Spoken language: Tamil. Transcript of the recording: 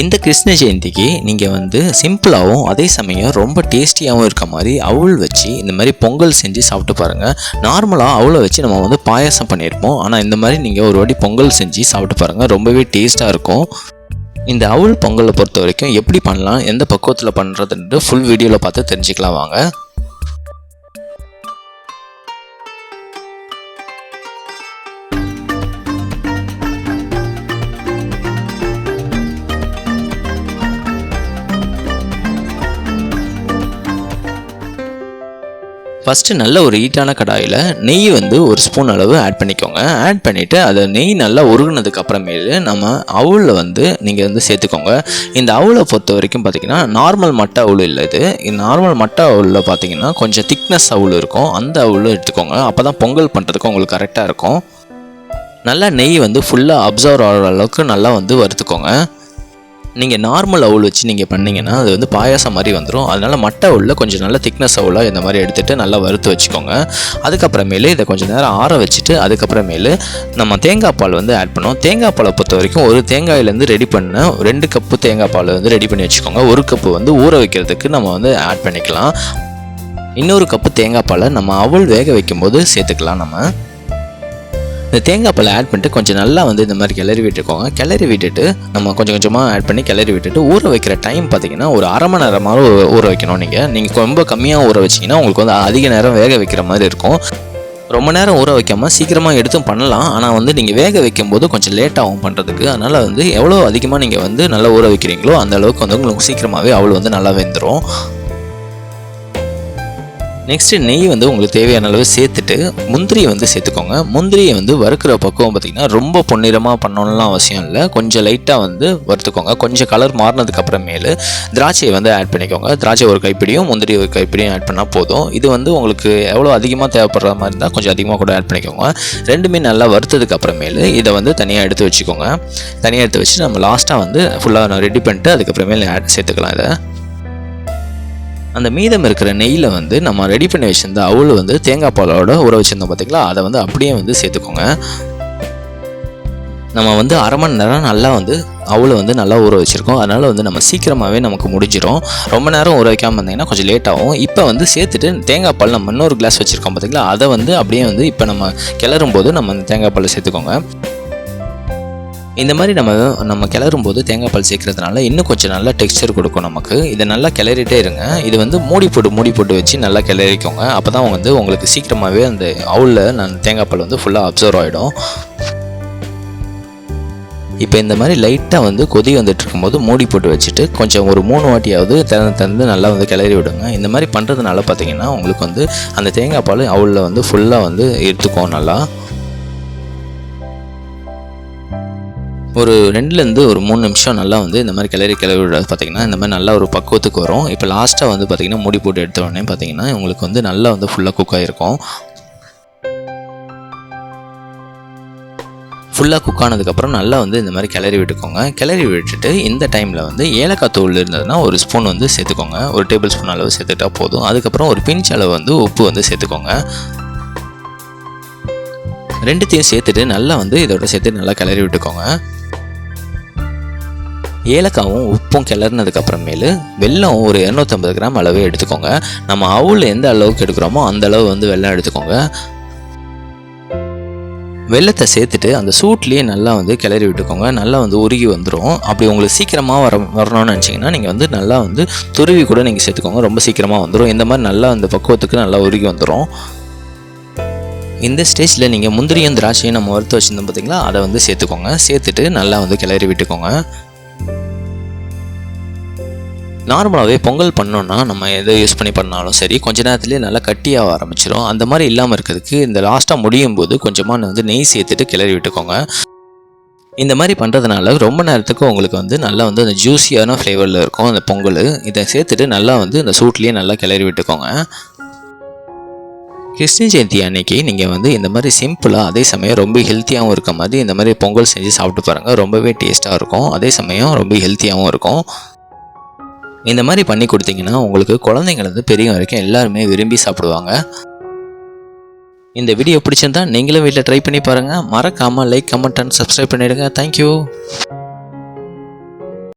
இந்த கிருஷ்ண ஜெயந்திக்கு நீங்கள் வந்து சிம்பிளாகவும் அதே சமயம் ரொம்ப டேஸ்டியாகவும் இருக்க மாதிரி அவுள் வச்சு இந்த மாதிரி பொங்கல் செஞ்சு சாப்பிட்டு பாருங்கள் நார்மலாக அவுளை வச்சு நம்ம வந்து பாயாசம் பண்ணியிருப்போம். ஆனால் இந்த மாதிரி நீங்கள் ஒரு வாட்டி பொங்கல் செஞ்சு சாப்பிட்டு பாருங்கள் ரொம்பவே டேஸ்ட்டாக இருக்கும். இந்த அவுள் பொங்கலை பொறுத்த வரைக்கும் எப்படி பண்ணலாம் எந்த பக்குவத்தில் பண்ணுறதுன்ட்டு ஃபுல் வீடியோவில் பார்த்து தெரிஞ்சுக்கலாம் வாங்க. ஃபஸ்ட்டு நல்ல ஒரு ஹீட்டான கடாயில் நெய் வந்து ஒரு ஸ்பூன் அளவு ஆட் பண்ணிக்கோங்க. ஆட் பண்ணிவிட்டு அதை நெய் நல்லா உருகுனதுக்கு அப்புறமேலு நம்ம அவுளில் வந்து நீங்கள் வந்து சேர்த்துக்கோங்க. இந்த அவுளை பொறுத்த வரைக்கும் பார்த்தீங்கன்னா நார்மல் மட்டை அவுள் இல்லை இது. நார்மல் மட்டை அவுளில் பார்த்தீங்கன்னா கொஞ்சம் திக்னஸ் அவுள் இருக்கும். அந்த அவுள் எடுத்துக்கோங்க. அப்போ தான் பொங்கல் பண்ணுறதுக்கு உங்களுக்கு கரெக்டாக இருக்கும். நல்லா நெய் வந்து ஃபுல்லாக அப்சர்வ் ஆகிற அளவுக்கு நல்லா வந்து வறுத்துக்கோங்க. நீங்கள் நார்மல் அவுள் வச்சு நீங்கள் பண்ணிங்கன்னா அது வந்து பாயாசம் மாதிரி வந்துடும் அதனால் மட்டை அவுளில் கொஞ்சம் நல்ல திக்னஸ் அவுளாக இந்த மாதிரி எடுத்துகிட்டு நல்லா வறுத்து வச்சுக்கோங்க. அதுக்கப்புறமேலு இதை கொஞ்சம் நேரம் ஆற வச்சுட்டு அதுக்கப்புறமேலு நம்ம தேங்காய் பால் வந்து ஆட் பண்ணுவோம். தேங்காய் பாலை பொறுத்த வரைக்கும் ஒரு தேங்காயிலேருந்து ரெடி பண்ண ரெண்டு கப்பு தேங்காய் பால் வந்து ரெடி பண்ணி வச்சுக்கோங்க. ஒரு கப்பு வந்து ஊற வைக்கிறதுக்கு நம்ம வந்து ஆட் பண்ணிக்கலாம். இன்னொரு கப்பு தேங்காய் பாலை நம்ம அவள் வேக வைக்கும்போது சேர்த்துக்கலாம் நம்ம. இந்த தேங்காய் பழம் ஆட் பண்ணிட்டு கொஞ்சம் நல்லா வந்து இந்த மாதிரி கிளறி விட்டுக்கோங்க. கிளறி விட்டுட்டு நம்ம கொஞ்சம் கொஞ்சமாக ஆட் பண்ணி கிளறி விட்டுட்டு ஊற வைக்கிற டைம் பார்த்தீங்கன்னா ஒரு அரை மணி நேரமாக ஊற வைக்கணும் நீங்கள் நீங்கள் ரொம்ப கம்மியாக ஊற வச்சிங்கன்னா உங்களுக்கு வந்து அதிக நேரம் வேக வைக்கிற மாதிரி இருக்கும். ரொம்ப நேரம் ஊற வைக்காமல் சீக்கிரமாக எடுத்தும் பண்ணலாம். ஆனால் வந்து நீங்கள் வேக வைக்கும்போது கொஞ்சம் லேட் ஆகும் பண்ணுறதுக்கு அதனால் வந்து எவ்வளோ அதிகமாக நீங்கள் வந்து நல்லா ஊற வைக்கிறீங்களோ அந்த அளவுக்கு வந்து உங்களுக்கு சீக்கிரமாகவே அவ்வளோ வந்து நல்லா வெந்துடும் நெக்ஸ்ட்டு நெய் வந்து உங்களுக்கு தேவையான அளவு சேர்த்துட்டு முந்திரியை வந்து சேர்த்துக்கோங்க. முந்திரியை வந்து வறுக்கிற பக்குவம் பார்த்திங்கன்னா ரொம்ப பொன்னிறமாக பண்ணணும்லாம் அவசியம் இல்லை. கொஞ்சம் லைட்டாக வந்து வறுத்துக்கோங்க. கொஞ்சம் கலர் மாறினதுக்கு அப்புறமேலு திராட்சையை வந்து ஆட் பண்ணிக்கோங்க. திராட்சை ஒரு கைப்பிடியும் முந்திரி ஒரு கைப்பிடியும் ஆட் பண்ணால் போதும். இது வந்து உங்களுக்கு எவ்வளோ அதிகமாக தேவைப்படுற மாதிரி இருந்தால் கொஞ்சம் அதிகமாக கூட ஆட் பண்ணிக்கோங்க. ரெண்டுமே நல்லா வறுத்ததுக்கு அப்புறமேலு இதை வந்து தனியாக எடுத்து வச்சுக்கோங்க. தனியாக எடுத்து வச்சு நம்ம லாஸ்ட்டாக வந்து ஃபுல்லாக ரெடி பண்ணிட்டு அதுக்கப்புறமேல ஆட் சேர்த்துக்கலாம் இதை. அந்த மீதம் இருக்கிற நெய்யில் வந்து நம்ம ரெடி பண்ணி வச்சிருந்த அவுள் வந்து தேங்காய் பாலோட ஊற வச்சுருந்தோம் பார்த்தீங்களா அதை வந்து அப்படியே வந்து சேர்த்துக்கோங்க. நம்ம வந்து அரை மணி நேரம் நல்லா வந்து அவளை வந்து நல்லா ஊற வச்சுருக்கோம். அதனால் வந்து நம்ம சீக்கிரமாகவே நமக்கு முடிஞ்சிடும் ரொம்ப நேரம் ஊற வைக்காமல் இருந்தீங்கன்னா கொஞ்சம் லேட் ஆகும். இப்போ வந்து சேர்த்துட்டு தேங்காய் பால் நம்ம இன்னொரு கிளாஸ் வச்சுருக்கோம் பார்த்தீங்களா அதை வந்து அப்படியே வந்து இப்போ நம்ம கிளறும் போது நம்ம அந்த தேங்காய் பால் சேர்த்துக்கோங்க. இந்த மாதிரி நம்ம நம்ம கிளறும் போது தேங்காய் பால் சேர்க்கறதுனால இன்னும் கொஞ்சம் நல்லா டெக்ஸ்டர் கொடுக்கும் நமக்கு. இதை நல்லா கிளறிட்டே இருங்க. இது வந்து மூடி போட்டு மூடி போட்டு வச்சு நல்லா கிளறிக்கோங்க. அப்போ தான் வந்து உங்களுக்கு சீக்கிரமாகவே அந்த அவுளில் நான் தேங்காய் பால் வந்து ஃபுல்லாக அப்சர்வ் ஆகிடும் இப்போ இந்த மாதிரி லைட்டாக வந்து கொதி வந்துட்டு இருக்கும்போது மூடி போட்டு வச்சுட்டு கொஞ்சம் ஒரு மூணு வாட்டியாவது திறந்து திறந்து நல்லா வந்து கிளறி விடுங்க. இந்த மாதிரி பண்ணுறதுனால பார்த்தீங்கன்னா உங்களுக்கு வந்து அந்த தேங்காய் பால் அவுளில் வந்து ஃபுல்லாக வந்து எடுத்துக்கும் நல்லா. ஒரு ரெண்டுலேருந்து ஒரு மூணு நிமிஷம் நல்லா வந்து இந்த மாதிரி கிளறி கிளறி விடுறது பார்த்தீங்கன்னா இந்த மாதிரி நல்லா ஒரு பக்குவத்துக்கு வரும். இப்போ லாஸ்ட்டாக வந்து பார்த்தீங்கன்னா மூடி போட்டு எடுத்த உடனே பார்த்தீங்கன்னா உங்களுக்கு வந்து நல்லா வந்து ஃபுல்லாக குக் ஆகிருக்கும் ஃபுல்லாக குக் ஆனதுக்கப்புறம் நல்லா வந்து இந்த மாதிரி கிளறி விட்டுக்கோங்க. கிளறி விட்டுட்டு இந்த டைமில் வந்து ஏலக்காய் தூள் இருந்ததுன்னா ஒரு ஸ்பூன் வந்து சேர்த்துக்கோங்க. ஒரு டேபிள் ஸ்பூன் அளவு சேர்த்துட்டா போதும். அதுக்கப்புறம் ஒரு பிஞ்ச் அளவு வந்து உப்பு வந்து சேர்த்துக்கோங்க. ரெண்டுத்தையும் சேர்த்துட்டு நல்லா வந்து இதோட சேர்த்து நல்லா கிளறி விட்டுக்கோங்க. ஏலக்காவும் உப்பும் கிளறினதுக்கு அப்புறமேலு வெல்லம் ஒரு இரநூத்தம்பது கிராம் அளவு எடுத்துக்கோங்க. நம்ம அவுள் எந்த அளவுக்கு எடுக்கிறோமோ அந்த அளவு வந்து வெல்லம் எடுத்துக்கோங்க. வெள்ளத்தை சேர்த்துட்டு அந்த சூட்லேயே நல்லா வந்து கிளறி விட்டுக்கோங்க. நல்லா வந்து உருகி வந்துடும் அப்படி உங்களுக்கு சீக்கிரமாக வர வரணும்னு நினச்சிங்கன்னா நீங்கள் வந்து நல்லா வந்து துருவி கூட நீங்கள் சேர்த்துக்கோங்க. ரொம்ப சீக்கிரமாக வந்துடும் இந்த மாதிரி நல்லா அந்த பக்குவத்துக்கு நல்லா உருகி வந்துடும் இந்த ஸ்டேஜில் நீங்கள் முந்திரியும் திராட்சையும் நம்ம வறுத்து வச்சுருந்தோம் பார்த்தீங்களா அதை வந்து சேர்த்துக்கோங்க. சேர்த்துட்டு நல்லா வந்து கிளறி விட்டுக்கோங்க. நார்மலாகவே பொங்கல் பண்ணோன்னா நம்ம எதை யூஸ் பண்ணி பண்ணாலும் சரி கொஞ்ச நேரத்துலேயே நல்லா கட்டியாக ஆரம்பிச்சிடும் அந்த மாதிரி இல்லாமல் இருக்கிறதுக்கு இந்த லாஸ்ட்டாக முடியும் போது கொஞ்சமாக வந்து நெய் சேர்த்துட்டு கிளறி விட்டுக்கோங்க. இந்த மாதிரி பண்ணுறதுனால ரொம்ப நேரத்துக்கு உங்களுக்கு வந்து நல்லா வந்து அந்த ஜூஸியான ஃப்ளேவரில் இருக்கும் அந்த பொங்கல். இதை சேர்த்துட்டு நல்லா வந்து இந்த சூட்லேயே நல்லா கிளறி விட்டுக்கோங்க. கிருஷ்ண ஜெயந்தி அன்னைக்கு நீங்கள் வந்து இந்த மாதிரி சிம்பிளாக அதே சமயம் ரொம்ப ஹெல்த்தியாகவும் இருக்க மாதிரி இந்த மாதிரி பொங்கல் செஞ்சு சாப்பிட்டு பாருங்கள் ரொம்பவே டேஸ்ட்டாக இருக்கும். அதே சமயம் ரொம்ப ஹெல்த்தியாகவும் இருக்கும். இந்த மாதிரி பண்ணி கொடுத்தீங்கன்னா உங்களுக்கு குழந்தைங்களது பெரியவங்க வரைக்கும் எல்லாருமே விரும்பி சாப்பிடுவாங்க. இந்த வீடியோ பிடிச்சிருந்தா நீங்களும் வீட்டில் ட்ரை பண்ணி பாருங்கள் மறக்காமல் லைக் கமெண்ட் அண்ட் சப்ஸ்கிரைப் பண்ணிவிடுங்க தேங்க்யூ